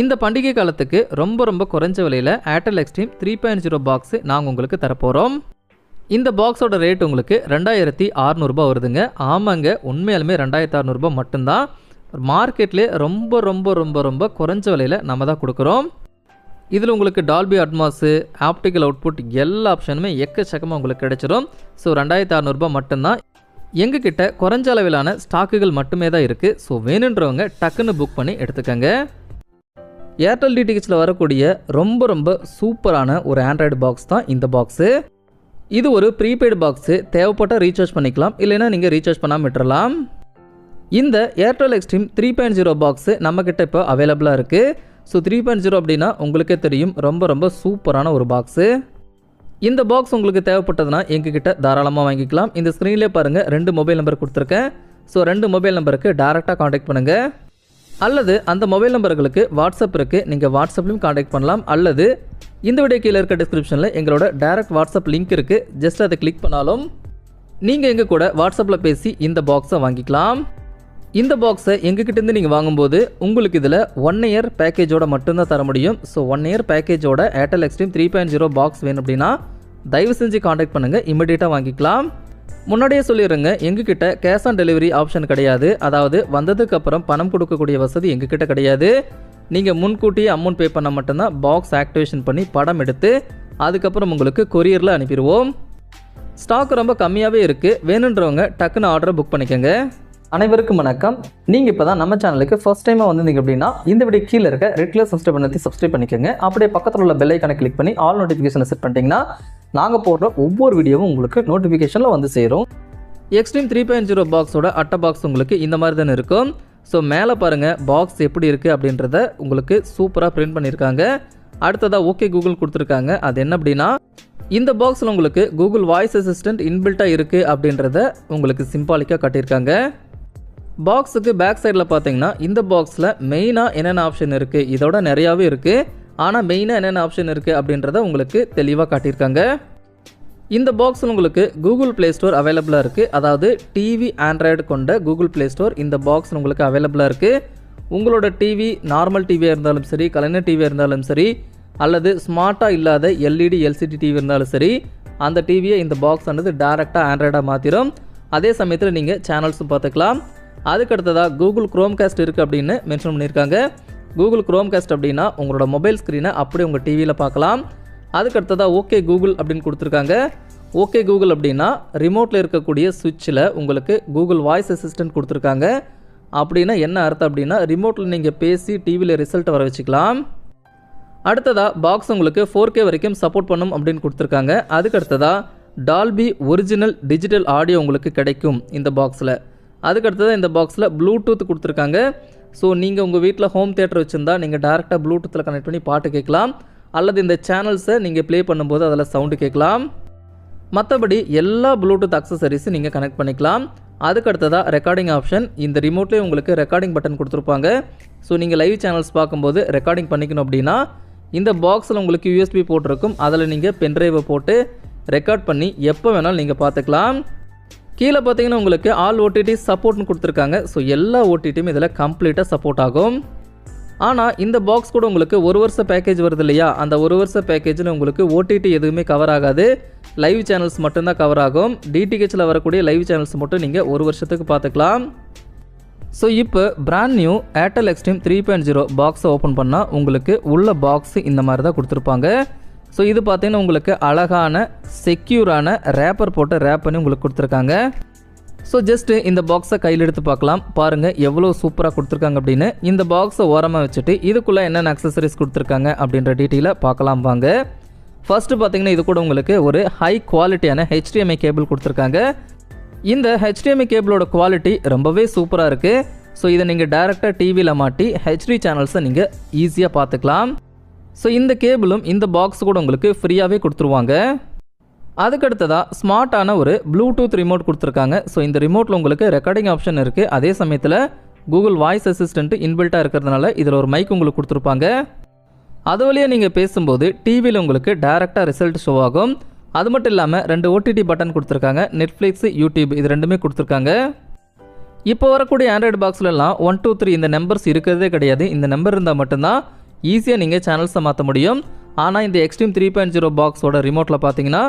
இந்த பண்டிகை காலத்துக்கு ரொம்ப ரொம்ப குறைஞ்ச விலையில் Airtel Xstream three point zero box நாங்கள் உங்களுக்கு தரப்போகிறோம் இந்த பாக்ஸோட ரேட் உங்களுக்கு ரெண்டாயிரத்தி அறநூறுபா வருதுங்க. ஆமாங்க உண்மையாலுமே ரெண்டாயிரத்தி அறநூறுபா மட்டும்தான். மார்க்கெட்லேயே ரொம்ப ரொம்ப ரொம்ப ரொம்ப குறைஞ்ச விலையில் நம்ம தான் கொடுக்குறோம். இதில் உங்களுக்கு டால்பி அட்மாஸு ஆப்டிக்கல் அவுட்புட் எல்லா ஆப்ஷனுமே எக்கச்சக்கமாக உங்களுக்கு கிடைச்சிரும். ஸோ ரெண்டாயிரத்தி அறநூறுபா மட்டும்தான். எங்ககிட்ட குறைஞ்ச அளவிலான ஸ்டாக்குகள் மட்டுமே தான் இருக்குது ஸோ வேணுன்றவங்க டக்குன்னு புக் பண்ணி எடுத்துக்கங்க. ஏர்டெல் டிடிஹெச்சில் வரக்கூடிய ரொம்ப ரொம்ப சூப்பரான ஒரு ஆண்ட்ராய்டு பாக்ஸ் தான் இந்த பாக்ஸு இது ஒரு ப்ரீபெய்டு பாக்ஸு தேவைப்பட்ட ரீசார்ஜ் பண்ணிக்கலாம் இல்லைன்னா நீங்கள் ரீசார்ஜ் பண்ணாமல் விட்டுறலாம். இந்த Airtel Xstream three point zero box நம்மக்கிட்ட இப்போ அவைலபிளாக இருக்குது ஸோ த்ரீ பாயிண்ட் ஜீரோ அப்படின்னா உங்களுக்கே தெரியும் ரொம்ப ரொம்ப சூப்பரான ஒரு பாக்ஸு இந்த பாக்ஸ் உங்களுக்கு தேவைப்பட்டதுன்னா எங்ககிட்ட தாராளமாக வாங்கிக்கலாம். இந்த ஸ்க்ரீன்லேயே பாருங்கள் ரெண்டு மொபைல் நம்பர் கொடுத்துருக்கேன். ஸோ ரெண்டு மொபைல் நம்பருக்கு டேரெக்டாக காண்டாக்ட் பண்ணுங்கள் அல்லது அந்த மொபைல் நம்பர்களுக்கு வாட்ஸ்அப் இருக்குது நீங்கள் வாட்ஸ்அப்லையும் காண்டாக்ட் பண்ணலாம். அல்லது இந்த வீடியோ கீழே இருக்க டிஸ்கிரிப்ஷனில் எங்களோட டைரக்ட் வாட்ஸ்அப் லிங்க் இருக்குது ஜஸ்ட் அதை கிளிக் பண்ணாலும் நீங்கள் எங்கள் கூட வாட்ஸ்அப்பில் பேசி இந்த பாக்ஸை வாங்கிக்கலாம். இந்த பாக்ஸை எங்ககிட்டேருந்து நீங்கள் வாங்கும்போது உங்களுக்கு இதில் ஒன் இயர் பேக்கேஜோட மட்டும்தான் தர முடியும். So one year பேக்கேஜோட Airtel Xstream three point zero box வேணும் அப்படின்னா தயவு செஞ்சு காண்டாக்ட் பண்ணுங்கள் இமிடியேட்டாக வாங்கிக்கலாம். முன்னாடியே சொல்லிடுங்க எங்ககிட்ட கேஷ் ஆன் டெலிவரி ஆப்ஷன் கிடையாது. அதாவது வந்ததுக்கு அப்புறம் பணம் கொடுக்கக்கூடிய வசதி எங்ககிட்ட கிடையாது. நீங்கள் முன்கூட்டியே அமௌண்ட் பே பண்ணால் மட்டும்தான் பாக்ஸ் ஆக்டிவேஷன் பண்ணி படம் எடுத்து அதுக்கப்புறம் உங்களுக்கு கொரியரில் அனுப்பிடுவோம். ஸ்டாக் ரொம்ப கம்மியாகவே இருக்குது வேணுன்றவங்க டக்குன்னு ஆர்டரை புக் பண்ணிக்கோங்க. அனைவருக்கும் வணக்கம். நீங்கள் இப்போ தான் நம்ம சேனலுக்கு ஃபர்ஸ்ட் டைமாக வந்திருந்தீங்க அப்படின்னா இந்த வீடியோ கீழே இருக்க ரெட் கலர் சப்ஸ்கிரைப் பண்ணி சப்ஸ்கிரைப் பண்ணிக்கோங்க. அப்படியே பக்கத்தில் உள்ள பெல் ஐக்கானை கிளிக் பண்ணி ஆல் நோட்டிஃபிகேஷனை செட் பண்ணிட்டீங்கன்னா நாங்கள் போடுற ஒவ்வொரு வீடியோவும் உங்களுக்கு நோட்டிஃபிகேஷனில் வந்து சேரும். எக்ஸ்ட்ரீம் த்ரீ பாயிண்ட் ஜீரோ பாக்ஸோட அட்டை பாக்ஸ் உங்களுக்கு இந்த மாதிரி தானே இருக்கும். ஸோ மேலே பாருங்கள் பாக்ஸ் எப்படி இருக்குது அப்படின்றத உங்களுக்கு சூப்பராக பிரிண்ட் பண்ணியிருக்காங்க. அடுத்ததாக ஓகே கூகுள் கொடுத்துருக்காங்க. அது என்ன அப்படின்னா இந்த பாக்ஸில் உங்களுக்கு கூகுள் வாய்ஸ் அசிஸ்டன்ட் இன்பில்ட்டாக இருக்குது அப்படின்றத உங்களுக்கு சிம்பாலிக்காக காட்டியிருக்காங்க. பாக்ஸுக்கு பேக் சைடில் பார்த்தீங்கன்னா இந்த பாக்ஸில் மெயினாக என்னென்ன ஆப்ஷன் இருக்குது இதோட நிறையாவே இருக்குது ஆனால் மெயினாக என்னென்ன ஆப்ஷன் இருக்குது அப்படின்றத உங்களுக்கு தெளிவாக காட்டியிருக்காங்க. இந்த பாக்ஸில் உங்களுக்கு கூகுள் ப்ளே ஸ்டோர் அவைலபிளாக இருக்குது அதாவது டிவி ஆண்ட்ராய்டு கொண்ட கூகுள் ப்ளே ஸ்டோர் இந்த பாக்ஸில் உங்களுக்கு அவைலபிளாக இருக்குது உங்களோட டிவி நார்மல் டிவியாக இருந்தாலும் சரி கலைஞர் டிவியாக இருந்தாலும் சரி அல்லது ஸ்மார்ட்டாக இல்லாத எல்இடி எல்சிடி டிவி இருந்தாலும் சரி அந்த டிவியை இந்த பாக்ஸ் ஆனது டேரெக்டாக ஆண்ட்ராய்டாக மாற்றிடும் அதே சமயத்தில் நீங்கள் சேனல்ஸும் பார்த்துக்கலாம். அதுக்கு அடுத்ததாக கூகுள் குரோம்காஸ்ட் இருக்குது அப்படின்னு மென்ஷன் பண்ணியிருக்காங்க. கூகுள் குரோம்காஸ்ட் அப்படின்னா உங்களோட மொபைல் ஸ்க்ரீனை அப்படியே உங்கள் டிவியில் பார்க்கலாம். அதுக்கு அடுத்ததாக ஓகே கூகுள் அப்படின்னு கொடுத்துருக்காங்க. ஓகே கூகுள் அப்படின்னா ரிமோட்டில் இருக்கக்கூடிய சுவிட்சில் உங்களுக்கு கூகுள் வாய்ஸ் அசிஸ்டன்ட் கொடுத்துருக்காங்க. அப்படின்னா என்ன அர்த்தம் அப்படின்னா ரிமோட்டில் நீங்கள் பேசி டிவியில் ரிசல்ட் வர வச்சுக்கலாம். அடுத்ததாக பாக்ஸ் உங்களுக்கு ஃபோர் கே வரைக்கும் சப்போர்ட் பண்ணும் அப்படின்னு கொடுத்துருக்காங்க. அதுக்கு அடுத்ததாக டால்பி ஒரிஜினல் டிஜிட்டல் ஆடியோ உங்களுக்கு கிடைக்கும் இந்த பாக்ஸில் அதுக்கு அடுத்ததாக இந்த பாக்ஸில் ப்ளூடூத் கொடுத்துருக்காங்க. ஸோ நீங்கள் உங்கள் வீட்டில் ஹோம் தேட்டர் வச்சுருந்தா நீங்கள் டேரெக்டாக ப்ளூடூத்தில் கனெக்ட் பண்ணி பாட்டு கேட்கலாம். அல்லது இந்த சேனல்ஸை நீங்கள் ப்ளே பண்ணும்போது அதில் சவுண்டு கேட்கலாம். மற்றபடி எல்லா ப்ளூடூத் அக்சசரிஸும் நீங்கள் கனெக்ட் பண்ணிக்கலாம். அதுக்கு அடுத்ததாக ரெக்கார்டிங் ஆப்ஷன் இந்த ரிமோட்லேயே உங்களுக்கு ரெக்கார்டிங் பட்டன் கொடுத்துருப்பாங்க. ஸோ நீங்கள் லைவ் சேனல்ஸ் பார்க்கும்போது ரெக்கார்டிங் பண்ணிக்கணும் அப்படின்னா இந்த பாக்ஸில் உங்களுக்கு யூஎஸ்பி போட்டிருக்கும் அதில் நீங்கள் பென்ட்ரைவை போட்டு ரெக்கார்ட் பண்ணி எப்போ வேணாலும் நீங்கள் பார்த்துக்கலாம். கீழே பார்த்தீங்கன்னா உங்களுக்கு ஆல் ஓடிடி சப்போர்ட்னு கொடுத்துருக்காங்க. ஸோ எல்லா ஓடிடியும் இதில் கம்ப்ளீட்டாக சப்போர்ட் ஆகும். ஆனால் இந்த பாக்ஸ் கூட உங்களுக்கு ஒரு வருஷ பேக்கேஜ் வருது இல்லையா? அந்த ஒரு வருஷ பேக்கேஜில் உங்களுக்கு ஓடிடி எதுவுமே கவர் ஆகாது. லைவ் சேனல்ஸ் மட்டும்தான் கவர் ஆகும். டிடிஹெச்சில் வரக்கூடிய லைவ் சேனல்ஸ் மட்டும் நீங்கள் ஒரு வருஷத்துக்கு பார்த்துக்கலாம். ஸோ இப்போ brand new Airtel Xstream three point zero பாக்ஸை ஓப்பன் பண்ணால் உங்களுக்கு உள்ள பாக்ஸ் இந்த மாதிரி தான் கொடுத்துருப்பாங்க. ஸோ இது பார்த்தீங்கன்னா உங்களுக்கு அழகான செக்யூரான ரேப்பர் போட்டு ரேப் பண்ணி உங்களுக்கு கொடுத்துருக்காங்க. ஸோ ஜஸ்ட்டு இந்த பாக்ஸை கையில் எடுத்து பார்க்கலாம். பாருங்கள் எவ்வளோ சூப்பராக கொடுத்துருக்காங்க அப்படின்னு. இந்த பாக்ஸை ஓரமாக வச்சுட்டு இதுக்குள்ளே என்னென்ன அக்சசரிஸ் கொடுத்துருக்காங்க அப்படின்ற டீட்டெயிலை பார்க்கலாம் வாங்க. ஃபர்ஸ்ட்டு பார்த்தீங்கன்னா இது கூட உங்களுக்கு ஒரு ஹை குவாலிட்டியான ஹெச்டிஎம்ஐ கேபிள் கொடுத்துருக்காங்க. இந்த ஹெச்டிஎம்ஐ கேபிளோட குவாலிட்டி ரொம்பவே சூப்பராக இருக்குது ஸோ இதை நீங்கள் டேரெக்டாக டிவியில் மாட்டி ஹெச்டி சேனல்ஸை நீங்கள் ஈஸியாக பார்த்துக்கலாம். ஸோ இந்த கேபிளும் இந்த பாக்ஸ் கூட உங்களுக்கு ஃப்ரீயாகவே கொடுத்துருவாங்க. அதுக்கடுத்ததாக ஸ்மார்ட்டான ஒரு ப்ளூடூத் ரிமோட் கொடுத்துருக்காங்க. ஸோ இந்த ரிமோட்டில் உங்களுக்கு ரெக்கார்டிங் ஆப்ஷன் இருக்குது அதே சமயத்தில் கூகுள் வாய்ஸ் அசிஸ்டண்ட்டு இன்பில்ட்டாக இருக்கிறதுனால இதில் ஒரு மைக் உங்களுக்கு கொடுத்துருப்பாங்க. அது வழியாக நீங்கள் பேசும்போது டிவியில் உங்களுக்கு டேரெக்டாக ரிசல்ட் ஷோ ஆகும். அது மட்டும் இல்லாமல் ரெண்டு ஓடிடி பட்டன் கொடுத்துருக்காங்க. நெட்ஃப்ளிக்ஸ் யூடியூப் இது ரெண்டுமே கொடுத்துருக்காங்க. இப்போ வரக்கூடிய ஆண்ட்ராய்டு பாக்ஸ்லலாம் ஒன் டூ த்ரீ இந்த நம்பர்ஸ் இருக்கிறதே கிடையாது. இந்த நம்பர் இருந்தால் மட்டும்தான் ஈஸியாக நீங்கள் சேனல்ஸை மாற்ற முடியும். ஆனால் இந்த எக்ஸ்ட்ரீம் த்ரீ பாயிண்ட் ஜீரோ பாக்ஸோட ரிமோட்டில் பார்த்தீங்கன்னா